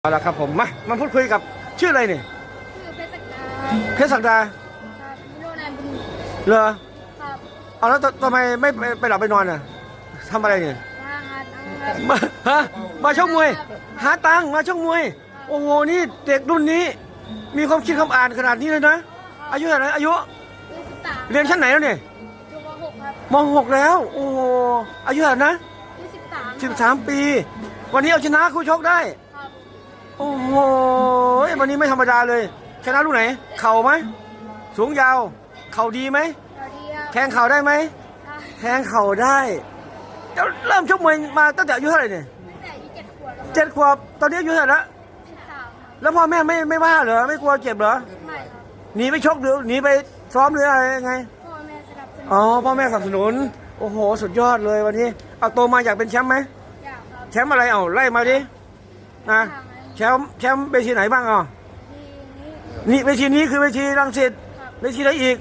เอาละครับผมมามาพูดคุยกับชื่ออะไรเนี่ยชื่อเพชรศักดาเพชรศักดาครับนิโรนายบุญเหรอครับเอาแล้วททำไมไม่ไปไปหลับไปนอนอะทำอะไรเนี่ยมาหาตังค์ครับ มาฮะมาชกมวยหาตังค์มาชกมวย โอ้โหนี่เด็กรุ่นนี้ มีความคิดคำอ่านขนาดนี้เลยนะอายุเท่าไหร่อายุยี่สิบสามเรียนชั้นไหนแล้วเนี่ยอยู่มหกครับมหกแล้ว โอ้โหอายุเท่าไหร่นะยี่สิบสามสิบสามปี วันนี้เอาชนะคู่ชกได้ครับโอ้โห วันนี้ไม่ธรรมดาเลย ชนะลูกไหน เข่าไหม สูงยาว เข่าดีไหมสวัสดีครับแทงเข่าได้ไหมครับแทงเข่าได้แล้วเริ่มชกมวยมาตั้งแต่อายุเท่าไหร่เนี่ยตั้งแต่อายุเจ็ดขวบแล้วเจ็ดขวบ ตอนนี้อายุเท่าไหร่ละสิบสามครับแล้วพ่อแม่ไม่ไม่ว่าเหรอ ไม่กลัวเจ็บเหรอ ไม่ครับหนีไปชกหรือหนีไปซ้อมหรืออะไรยังไง พ่อแม่สนับสนุน อ๋อ พ่อแม่สนับสนุน โอ้โห สุดยอดเลยวันนี้ เอาโตมาอยากเป็นแชมป์ไหมอยากครับ แชมป์อะไรเอาไล่มาดินะทางไหน แชมป์แชมป์เวทีไหนบ้างอะทีนี้นี่เวทีนี้คือเวทีรังสิตครับเวทีไหนอีก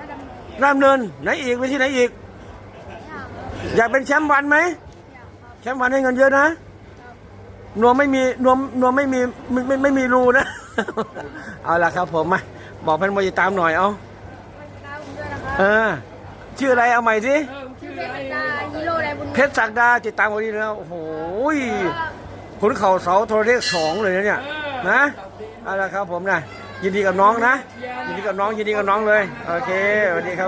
ระดับหนึ่งรามเนินไหนอีกเวทีไหนอีก อยากครับอยากเป็นแชมป์วันไหมอยากครับแชมป์วันให้เงินเยอะนะครับนวมไม่มีนวมนวมไม่มีไม่ไม่ไม่มีรูนะ เอาละครับผมมาบอกเพื่อนมวยตามหน่อยเอาไปตามผมด้วยนะครัเอบอชื่ออะไรเอาใหม่สิชื่อเพชรศักดานิโรนายบุญเพชรศักดาติดตามคนนี้แล้วโอ้โห ขุนเข่าเสาโทรเลขสองเลยนะเนี่ยนะเอาละครับผมนะยินดีกับน้องนะยินดีกับน้องยินดีกับน้องเลยโอเคสวัสดีครับ